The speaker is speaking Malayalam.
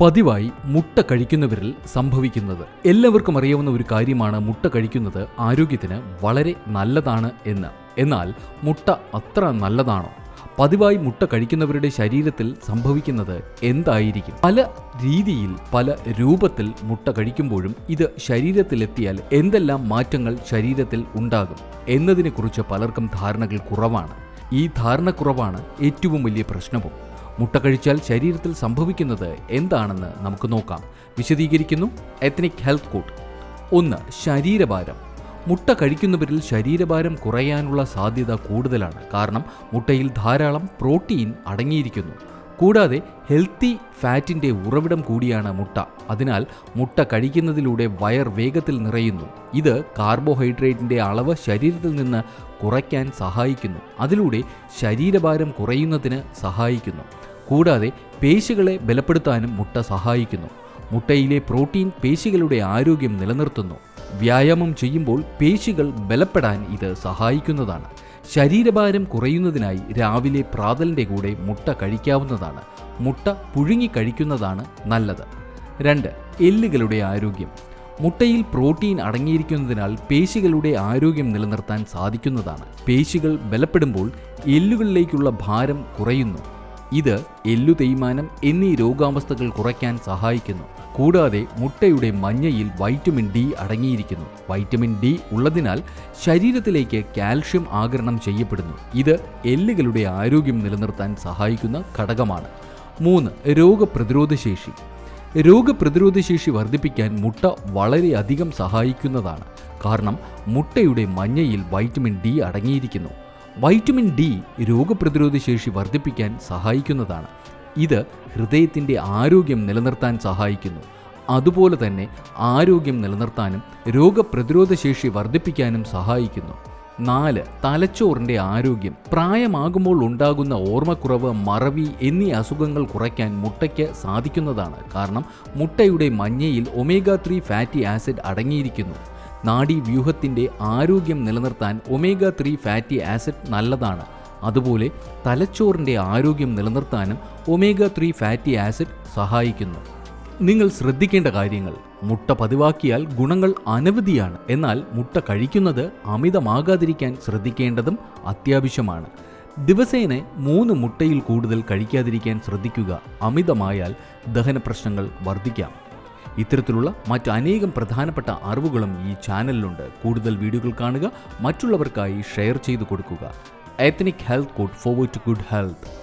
പതിവായി മുട്ട കഴിക്കുന്നവരിൽ സംഭവിക്കുന്നത്. എല്ലാവർക്കും അറിയാവുന്ന ഒരു കാര്യമാണ് മുട്ട കഴിക്കുന്നത് ആരോഗ്യത്തിന് വളരെ നല്ലതാണ് എന്ന്. എന്നാൽ മുട്ട അത്ര നല്ലതാണോ? പതിവായി മുട്ട കഴിക്കുന്നവരുടെ ശരീരത്തിൽ സംഭവിക്കുന്നത് എന്തായിരിക്കും? പല രീതിയിൽ പല രൂപത്തിൽ മുട്ട കഴിക്കുമ്പോഴും ഇത് ശരീരത്തിലെത്തിയാൽ എന്തെല്ലാം മാറ്റങ്ങൾ ശരീരത്തിൽ ഉണ്ടാകും എന്നതിനെക്കുറിച്ച് പലർക്കും ധാരണകൾ കുറവാണ്. ഈ ധാരണക്കുറവാണ് ഏറ്റവും വലിയ പ്രശ്നവും. മുട്ട കഴിച്ചാൽ ശരീരത്തിൽ സംഭവിക്കുന്നത് എന്താണെന്ന് നമുക്ക് നോക്കാം. വിശദീകരിക്കുന്നു എത്നിക് ഹെൽത്ത് കോഡ് ഒന്ന് ശരീരഭാരം. മുട്ട കഴിക്കുന്നവരിൽ ശരീരഭാരം കുറയാനുള്ള സാധ്യത കൂടുതലാണ്. കാരണം മുട്ടയിൽ ധാരാളം പ്രോട്ടീൻ അടങ്ങിയിരിക്കുന്നു. കൂടാതെ ഹെൽത്തി ഫാറ്റിന്റെ ഉറവിടം കൂടിയാണ് മുട്ട. അതിനാൽ മുട്ട കഴിക്കുന്നതിലൂടെ വയർ വേഗത്തിൽ നിറയുന്നു. ഇത് കാർബോഹൈഡ്രേറ്റിന്റെ അളവ് ശരീരത്തിൽ നിന്ന് കുറയ്ക്കാൻ സഹായിക്കുന്നു. അതിലൂടെ ശരീരഭാരം കുറയുന്നതിന് സഹായിക്കുന്നു. കൂടാതെ പേശികളെ ബലപ്പെടുത്താനും മുട്ട സഹായിക്കുന്നു. മുട്ടയിലെ പ്രോട്ടീൻ പേശികളുടെ ആരോഗ്യം നിലനിർത്തുന്നു. വ്യായാമം ചെയ്യുമ്പോൾ പേശികൾ ബലപ്പെടാൻ ഇത് സഹായിക്കുന്നതാണ്. ശരീരഭാരം കുറയുന്നതിനായി രാവിലെ പ്രാതലിന്റെ കൂടെ മുട്ട കഴിക്കാവുന്നതാണ്. മുട്ട പുഴുങ്ങി കഴിക്കുന്നതാണ് നല്ലത്. രണ്ട് എല്ലുകളുടെ ആരോഗ്യം. മുട്ടയിൽ പ്രോട്ടീൻ അടങ്ങിയിരിക്കുന്നതിനാൽ പേശികളുടെ ആരോഗ്യം നിലനിർത്താൻ സാധിക്കുന്നതാണ്. പേശികൾ ബലപ്പെടുമ്പോൾ എല്ലുകളിലേക്കുള്ള ഭാരം കുറയുന്നു. ഇത് എല്ലു തേയ്മാനം എന്നീ രോഗാവസ്ഥകൾ കുറയ്ക്കാൻ സഹായിക്കുന്നു. കൂടാതെ മുട്ടയുടെ മഞ്ഞയിൽ വൈറ്റമിൻ ഡി അടങ്ങിയിരിക്കുന്നു. വൈറ്റമിൻ ഡി ഉള്ളതിനാൽ ശരീരത്തിലേക്ക് കാൽഷ്യം ആകരണം ചെയ്യപ്പെടുന്നു. ഇത് എല്ലുകളുടെ ആരോഗ്യം നിലനിർത്താൻ സഹായിക്കുന്ന ഘടകമാണ്. മൂന്ന് രോഗപ്രതിരോധ ശേഷി. രോഗപ്രതിരോധ ശേഷി വർദ്ധിപ്പിക്കാൻ മുട്ട വളരെയധികം സഹായിക്കുന്നതാണ്. കാരണം മുട്ടയുടെ മഞ്ഞയിൽ വൈറ്റമിൻ ഡി അടങ്ങിയിരിക്കുന്നു. വൈറ്റമിൻ ഡി രോഗപ്രതിരോധ ശേഷി വർദ്ധിപ്പിക്കാൻ സഹായിക്കുന്നതാണ്. ഇത് ഹൃദയത്തിന്റെ ആരോഗ്യം നിലനിർത്താൻ സഹായിക്കുന്നു. അതുപോലെ തന്നെ ആരോഗ്യം നിലനിർത്താനും രോഗപ്രതിരോധ ശേഷി വർദ്ധിപ്പിക്കാനും സഹായിക്കുന്നു. നാല് തലച്ചോറിന്റെ ആരോഗ്യം. പ്രായമാകുമ്പോൾ ഉണ്ടാകുന്ന ഓർമ്മക്കുറവ് മറവി എന്നീ അസുഖങ്ങൾ കുറയ്ക്കാൻ മുട്ടയ്ക്ക് സാധിക്കുന്നതാണ്. കാരണം മുട്ടയുടെ മഞ്ഞയിൽ ഒമേഗ ത്രീ ഫാറ്റി ആസിഡ് അടങ്ങിയിരിക്കുന്നു. നാഡീവ്യൂഹത്തിന്റെ ആരോഗ്യം നിലനിർത്താൻ ഒമേഗ ത്രീ ഫാറ്റി ആസിഡ് നല്ലതാണ്. അതുപോലെ തലച്ചോറിന്റെ ആരോഗ്യം നിലനിർത്താനും ഒമേഗ ത്രീ ഫാറ്റി ആസിഡ് സഹായിക്കുന്നു. നിങ്ങൾ ശ്രദ്ധിക്കേണ്ട കാര്യങ്ങൾ മുട്ട പതിവാക്കിയാൽ ഗുണങ്ങൾ അനവധിയാണ്. എന്നാൽ മുട്ട കഴിക്കുന്നത് അമിതമാകാതിരിക്കാൻ ശ്രദ്ധിക്കേണ്ടതും അത്യാവശ്യമാണ്. ദിവസേന മൂന്ന് മുട്ടയിൽ കൂടുതൽ കഴിക്കാതിരിക്കാൻ ശ്രദ്ധിക്കുക. അമിതമായാൽ ദഹന പ്രശ്നങ്ങൾ വർദ്ധിക്കാം. ഇത്തരത്തിലുള്ള മറ്റനേകം പ്രധാനപ്പെട്ട അറിവുകളും ഈ ചാനലിലുണ്ട്. കൂടുതൽ വീഡിയോകൾ കാണുക മറ്റുള്ളവർക്കായി ഷെയർ ചെയ്തു കൊടുക്കുക. Ethnic health code forward to good health